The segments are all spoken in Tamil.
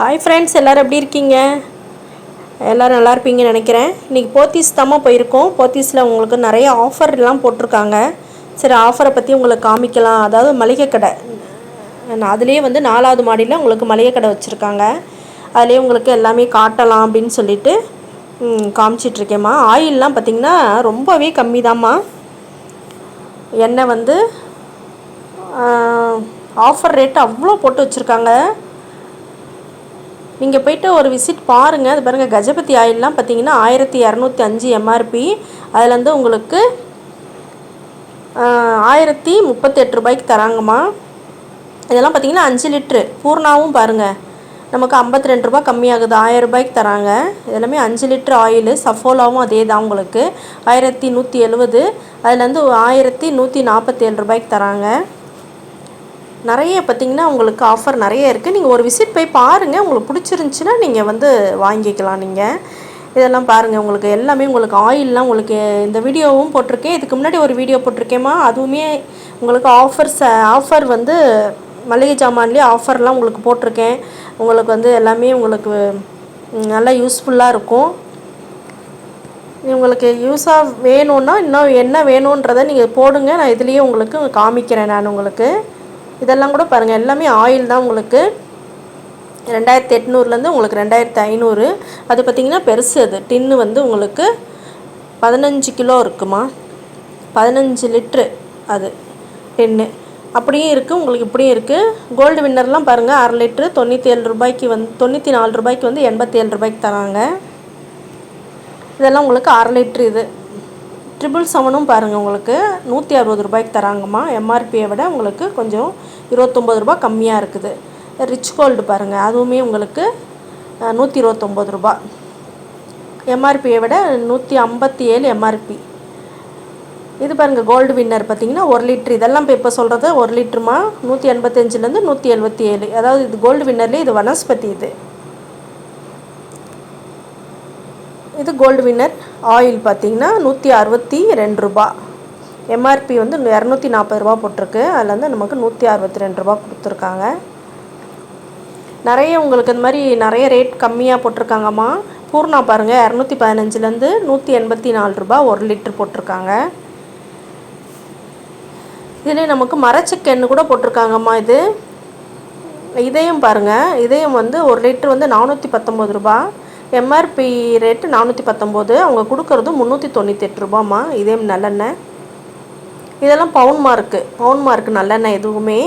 ஹாய் ஃப்ரெண்ட்ஸ் எல்லோரும் எப்படி இருக்கீங்க? எல்லோரும் நல்லா இருப்பீங்கன்னு நினைக்கிறேன். இன்றைக்கி போத்தீஸ் தாம்மா போயிருக்கோம். போத்தீஸில் உங்களுக்கு நிறைய ஆஃபர்லாம் போட்டிருக்காங்க. சரி ஆஃபரை பற்றி உங்களுக்கு காமிக்கலாம். அதாவது மளிகை கடை. அதுலேயே வந்து நாலாவது மாடியில் உங்களுக்கு மளிகை கடை வச்சுருக்காங்க. அதுலேயே உங்களுக்கு எல்லாமே காட்டலாம் அப்படின்னு சொல்லிட்டு காமிச்சிட்ருக்கேம்மா ஆயிலெலாம் பார்த்திங்கன்னா ரொம்பவே கம்மி தாம்மா எண்ணெய் வந்து ஆஃபர் ரேட்டு அவ்வளோ போட்டு வச்சுருக்காங்க. நீங்கள் போயிட்டு ஒரு விசிட் பாருங்கள் அது பாருங்கள் கஜபதி ஆயிலெலாம் பார்த்தீங்கன்னா ஆயிரத்தி இரநூத்தி அஞ்சு எம்ஆர்பி அதுலேருந்து உங்களுக்கு ஆயிரத்தி முப்பத்தெட்டு ரூபாய்க்கு தராங்கம்மா. இதெல்லாம் பார்த்தீங்கன்னா அஞ்சு லிட்ரு பூர்ணாவும் பாருங்கள் நமக்கு ஐம்பத்தி ரெண்டு ரூபா கம்மியாகுது. ஆயிரம் ரூபாய்க்கு தராங்க. இதெல்லாமே அஞ்சு லிட்டர் ஆயிலு. சஃபோலாவும் அதே தான் உங்களுக்கு. ஆயிரத்தி நூற்றி எழுபது அதுலேருந்து ஆயிரத்தி நூற்றி நாற்பத்தேழு ரூபாய்க்கு தராங்க. நிறைய பார்த்தீங்கன்னா உங்களுக்கு ஆஃபர் நிறைய இருக்குது நீங்கள் ஒரு விசிட் போய் பாருங்கள் உங்களுக்கு பிடிச்சிருந்துச்சின்னா நீங்கள் வந்து வாங்கிக்கலாம் நீங்கள் இதெல்லாம் பாருங்கள் உங்களுக்கு எல்லாமே உங்களுக்கு ஆயிலெலாம் உங்களுக்கு இந்த வீடியோவும் போட்டிருக்கேன். இதுக்கு முன்னாடி ஒரு வீடியோ போட்டிருக்கேம்மா. அதுவுமே உங்களுக்கு ஆஃபர்ஸ் ஆஃபர் வந்து மளிகை ஜாமான்லேயே ஆஃபர்லாம் உங்களுக்கு போட்டிருக்கேன். உங்களுக்கு வந்து எல்லாமே உங்களுக்கு நல்லா யூஸ்ஃபுல்லாக இருக்கும். உங்களுக்கு யூஸாக வேணும்னா இன்னும் என்ன வேணுன்றதை நீங்கள் போடுங்க. நான் இதுலேயே உங்களுக்கு காமிக்கிறேன் நான் உங்களுக்கு. இதெல்லாம் கூட பாருங்கள் எல்லாமே ஆயில் தான் உங்களுக்கு. ரெண்டாயிரத்தி எட்நூறுலேருந்து உங்களுக்கு ரெண்டாயிரத்தி ஐநூறு. அது பார்த்திங்கன்னா பெருசு அது. டின்னு வந்து உங்களுக்கு பதினஞ்சு கிலோ இருக்குமா? பதினஞ்சு லிட்ரு அது டின்னு. அப்படியும் இருக்குது உங்களுக்கு இப்படியும் இருக்குது கோல்டு வின்னர்லாம் பாருங்கள் அரை லிட்ரு தொண்ணூற்றி ஏழு ரூபாய்க்கு வந்து தொண்ணூற்றி நாலு ரூபாய்க்கு வந்து எண்பத்தி ஏழு ரூபாய்க்கு தராங்க. இதெல்லாம் உங்களுக்கு அரை லிட்ரு இது. ட்ரிபிள் செவனும் பாருங்கள் உங்களுக்கு. நூற்றி அறுபது ரூபாய்க்கு தராங்கம்மா. எம்ஆர்பியை விட உங்களுக்கு கொஞ்சம் இருபத்தொம்பது ரூபாய் கம்மியாக இருக்குது. ரிச் கோல்டு பாருங்கள் அதுவுமே உங்களுக்கு நூற்றி இருபத்தொம்பது ரூபா எம்ஆர்பியை விட நூற்றி ஐம்பத்தி ஏழு எம்ஆர்பி இது பாருங்கள் கோல்டு வின்னர் பார்த்தீங்கன்னா ஒரு லிட்ரு இதெல்லாம் இப்போ இப்போ சொல்கிறது ஒரு லிட்ருமா நூற்றி எண்பத்தஞ்சிலேருந்து நூற்றி எழுபத்தி ஏழு அதாவது இது கோல்டு வின்னர்லேயே இது வனஸ்பதி இது. இது கோல்டு வின்னர் ஆயில் பார்த்தீங்கன்னா நூற்றி அறுபத்தி ரெண்டு ரூபா. எம்ஆர்பி வந்து இரநூத்தி நாற்பது ரூபா போட்டிருக்கு. அதில் வந்து நமக்கு நூற்றி அறுபத்தி ரெண்டு ரூபா கொடுத்துருக்காங்க. நிறைய உங்களுக்கு இந்த மாதிரி நிறைய ரேட் கம்மியாக போட்டிருக்காங்கம்மா. பூர்ணா பாருங்கள் இரநூத்தி பதினஞ்சுலேருந்து நூற்றி எண்பத்தி நாலு ரூபா ஒரு லிட்டர் போட்டிருக்காங்க. இதில் நமக்கு மரச்செக்கெண்ணு கூட போட்டிருக்காங்கம்மா இது. இதயம் பாருங்கள் இதயம் வந்து ஒரு லிட்டர் வந்து நானூற்றி பத்தொம்பது ரூபா. எம்ஆர்பி ரேட்டு நானூற்றி பத்தொம்போது அவங்க கொடுக்கறது முந்நூற்றி தொண்ணூற்றி ரூபாம்மா. இதே நல்லெண்ணெய். இதெல்லாம் பவுன் மார்க்கு பவுன் மார்க் நல்லெண்ணெய் எதுவுமே.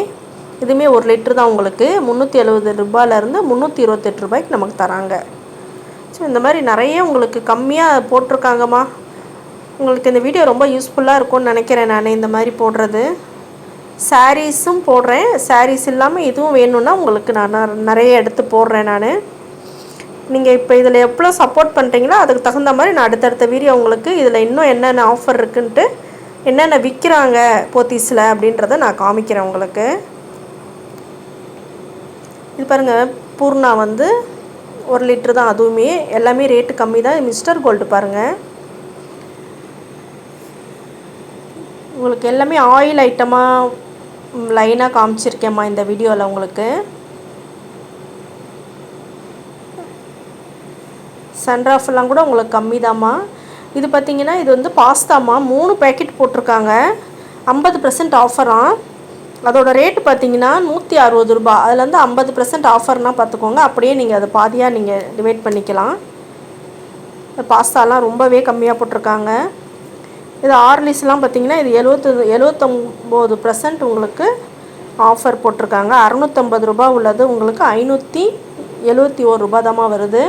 இதுவுமே ஒரு லிட்டர் தான் உங்களுக்கு. முந்நூற்றி எழுபது ரூபாயிலேருந்து முந்நூற்றி இருபத்தெட்டு ரூபாய்க்கு நமக்கு தராங்க. ஸோ இந்த மாதிரி நிறைய உங்களுக்கு கம்மியாக போட்டிருக்காங்கம்மா. உங்களுக்கு இந்த வீடியோ ரொம்ப யூஸ்ஃபுல்லாக இருக்கும்னு நினைக்கிறேன் நான் இந்த மாதிரி போடுறது. சாரீஸும் போடுறேன். சாரீஸ் இல்லாமல் இதுவும் வேணும்னா உங்களுக்கு நான் நிறைய எடுத்து போடுறேன் நான். நீங்கள் இப்போ இதில் எவ்வளோ சப்போர்ட் பண்ணுறீங்களோ அதுக்கு தகுந்த மாதிரி நான் அடுத்தடுத்த வீடியோ உங்களுக்கு இதில் இன்னும் என்னென்ன ஆஃபர் இருக்குன்ட்டு என்னென்ன விற்கிறாங்க போத்தீஸில் அப்படின்றத நான் காமிக்கிறேன் உங்களுக்கு. இது பாருங்கள் பூர்ணா வந்து ஒரு லிட்ரு தான் அதுவுமே. எல்லாமே ரேட்டு கம்மி தான். மிஸ்டர் கோல்டு பாருங்கள் உங்களுக்கு எல்லாமே ஆயில் ஐட்டமாக லைனாக காமிச்சிருக்கேம்மா இந்த வீடியோவில் உங்களுக்கு. சன்ராஃப்லாம் கூட உங்களுக்கு கம்மி தாம்மா இது பார்த்தீங்கன்னா இது வந்து பாஸ்தாம்மா. மூணு பேக்கெட் போட்டிருக்காங்க. ஐம்பது பர்சன்ட் ஆஃபராம் அதோடய ரேட்டு பார்த்தீங்கன்னா நூற்றி அறுபது ரூபா. அதில் வந்து ஐம்பது பர்சன்ட் ஆஃபர்னால் பார்த்துக்கோங்க அப்படியே நீங்கள் அதை பாதியாக நீங்கள் டிவைட் பண்ணிக்கலாம். பாஸ்தாலாம் ரொம்பவே கம்மியாக போட்டிருக்காங்க. இது ஆர்லிஸ்லாம் பார்த்தீங்கன்னா இது எழுபத்து எழுபத்தொம்போது பர்சன்ட் உங்களுக்கு ஆஃபர் போட்டிருக்காங்க. அறநூற்றம்பது ரூபா உள்ளது. உங்களுக்கு ஐநூற்றி எழுபத்தி ஒரு ரூபா தாம்மா வருது.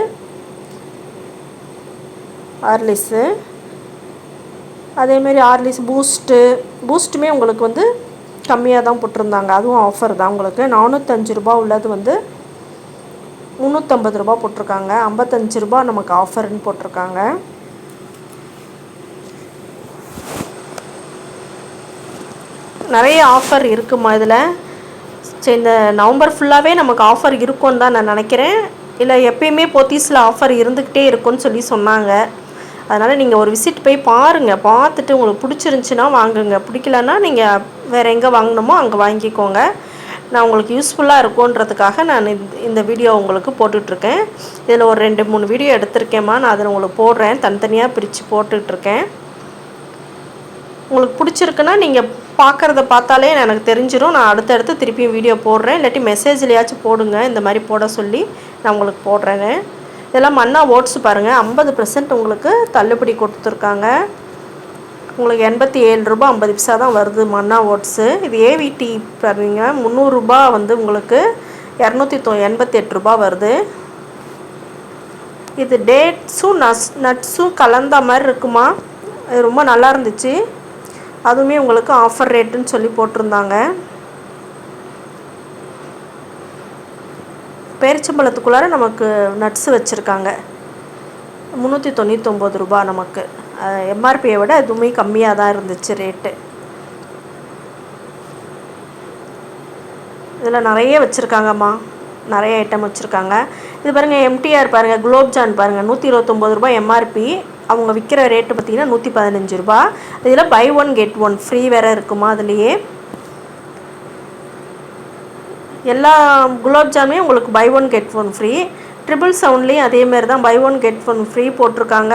ஆர்லிஸு அதேமாரி ஆர்லிஸ் பூஸ்ட்டு பூஸ்ட்டுமே உங்களுக்கு வந்து கம்மியாக தான் போட்டிருந்தாங்க. அதுவும் ஆஃபர் தான் உங்களுக்கு. நானூற்றஞ்சு ரூபா உள்ளது வந்து முந்நூற்றம்பது ரூபா போட்டிருக்காங்க. ஐம்பத்தஞ்சு ரூபா நமக்கு ஆஃபர்னு போட்டிருக்காங்க. நிறைய ஆஃபர் இருக்குமா இதில்? சரி இந்த நவம்பர் ஃபுல்லாகவே நமக்கு ஆஃபர் இருக்கும்னு தான் நான் நினைக்கிறேன். இல்லை எப்பயுமே போத்தீஸில் ஆஃபர் இருந்துக்கிட்டே இருக்கும்னு சொல்லி சொன்னாங்க. அதனால் நீங்கள் ஒரு விசிட் போய் பாருங்கள் பார்த்துட்டு உங்களுக்கு பிடிச்சிருந்துச்சின்னா வாங்குங்க. பிடிக்கலன்னா நீங்கள் வேறு எங்கே வாங்கினோமோ அங்கே வாங்கிக்கோங்க. நான் உங்களுக்கு யூஸ்ஃபுல்லாக இருக்கும்ன்றதுக்காக நான் இந்த- இந்த வீடியோ உங்களுக்கு போட்டுட்ருக்கேன். இதில் ஒரு ரெண்டு மூணு வீடியோ எடுத்திருக்கேம்மா. நான் அதில் உங்களுக்கு போடுறேன். தனித்தனியாக பிரித்து போட்டுட்ருக்கேன். உங்களுக்கு பிடிச்சிருக்குன்னா நீங்கள் பார்க்குறத பார்த்தாலே எனக்கு தெரிஞ்சிடும் நான் அடுத்தடுத்து திருப்பியும் வீடியோ போடுறேன். இல்லாட்டி மெசேஜ்லையாச்சும் போடுங்க. இந்த மாதிரி போட சொல்லி நான் உங்களுக்கு போடுறேங்க. இதெல்லாம் மன்னா ஓட்ஸ் பாருங்கள் ஐம்பது பர்சன்ட் உங்களுக்கு தள்ளுபடி கொடுத்துருக்காங்க. உங்களுக்கு எண்பத்தி ஏழு ரூபா ஐம்பது பைசா தான் வருது மன்னா ஓட்ஸு. இது ஏவிடி பாருங்க. முந்நூறுரூபா வந்து உங்களுக்கு இரநூத்தி தொ எண்பத்தி எட்டு ரூபா வருது. இது டேட்ஸும் நஸ் நட்ஸும் கலந்த மாதிரி இருக்குமா? இது ரொம்ப நல்லா இருந்துச்சு. அதுவுமே உங்களுக்கு ஆஃபர் ரேட்டுன்னு சொல்லி போட்டிருந்தாங்க. பேரிச்சம்பழத்துக்குள்ளார நமக்கு நட்ஸ் வச்சுருக்காங்க. முந்நூற்றி தொண்ணூற்றொம்பது ரூபா நமக்கு. எம்ஆர்பியை விட எதுவுமே கம்மியாக தான் இருந்துச்சு ரேட்டு இதில் நிறைய வச்சுருக்காங்கம்மா. நிறைய ஐட்டம் வச்சுருக்காங்க. இது பாருங்கள் எம்டிஆர் பாருங்கள் குலோப்ஜான் பாருங்கள் நூற்றி இருபத்தொம்போது ரூபாய் எம்ஆர்பி அவங்க விற்கிற ரேட்டு பார்த்தீங்கன்னா நூற்றி பதினஞ்சு ரூபா. இதில் buy one get one free வேறு இருக்குமா அதுலேயே? எல்லா குலாப் ஜாமுமே உங்களுக்கு buy one get one free triple செவன்லேயும் அதேமாரி தான் buy one get one free போட்டிருக்காங்க.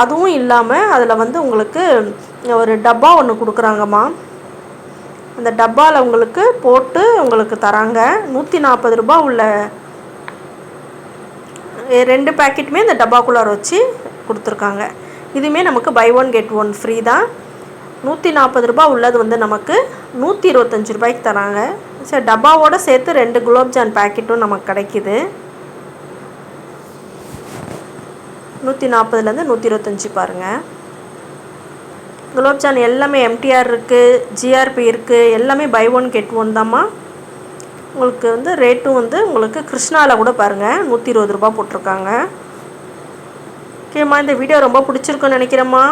அதுவும் இல்லாமல் அதில் வந்து உங்களுக்கு ஒரு டப்பா ஒன்று கொடுக்குறாங்கம்மா. அந்த டப்பாவில் உங்களுக்கு போட்டு உங்களுக்கு தராங்க. நூற்றி நாற்பது ரூபா உள்ள ரெண்டு பேக்கெட்டுமே இந்த டப்பாக்குள்ளார வச்சு கொடுத்துருக்காங்க. இதுவுமே நமக்கு buy one get one free தான். நூற்றி நாற்பது ரூபா உள்ளது வந்து நமக்கு நூற்றி இருபத்தஞ்சி ரூபாய்க்கு தராங்க. சரி டப்பாவோட சேர்த்து ரெண்டு குலோப்ஜான் பேக்கெட்டும் நமக்கு கிடைக்கிது. நூற்றி நாற்பதுலேருந்து நூற்றி இருபத்தஞ்சி பாருங்கள் குலோப்ஜான் எல்லாமே எம்டிஆர் இருக்குது ஜிஆர்பி இருக்குது எல்லாமே பை ஒன் கெட் ஒன் தாம்மா. உங்களுக்கு வந்து ரேட்டும் வந்து உங்களுக்கு கிருஷ்ணாவில் கூட பாருங்கள் நூற்றி இருபது ரூபா போட்டிருக்காங்க. ஓகேம்மா இந்த வீடியோ ரொம்ப பிடிச்சிருக்குன்னு நினைக்கிறேம்மா.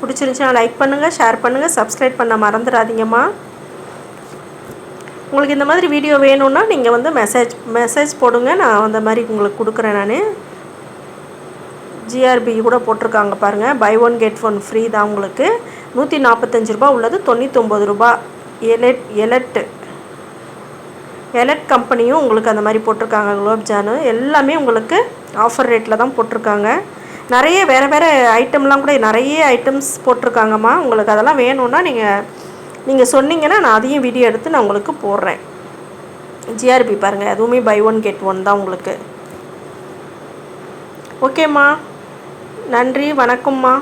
பிடிச்சிருந்துச்சுன்னா லைக் பண்ணுங்கள் ஷேர் பண்ணுங்கள் சப்ஸ்கிரைப் பண்ண மறந்துடாதீங்கம்மா. உங்களுக்கு இந்த மாதிரி வீடியோ வேணும்னா நீங்கள் வந்து மெசேஜ் மெசேஜ் போடுங்க. நான் அந்த மாதிரி உங்களுக்கு கொடுக்குறேன் நான். ஜிஆர்பி கூட போட்டிருக்காங்க பாருங்கள் buy one get one free தான் உங்களுக்கு. நூற்றி நாற்பத்தஞ்சு ரூபா உள்ளது. தொண்ணூற்றொம்பது ரூபா எலெட் எலெட்டு எலட் கம்பெனியும் உங்களுக்கு அந்த மாதிரி போட்டிருக்காங்க. குலோப்ஜானு எல்லாமே உங்களுக்கு ஆஃபர் ரேட்டில் தான் போட்டிருக்காங்க. நிறைய வேறு வேறு ஐட்டம்லாம் கூட நிறைய ஐட்டம்ஸ் போட்டிருக்காங்கம்மா. உங்களுக்கு அதெல்லாம் வேணும்னா நீங்கள் நீங்கள் சொன்னீங்கன்னா நான் அதையும் வீடியோ எடுத்து நான் உங்களுக்கு போடுறேன். ஜிஆர்பி பாருங்கள் அதுவுமே பை ஒன் கெட் ஒன் தான் உங்களுக்கு. ஓகேம்மா நன்றி வணக்கம்மா.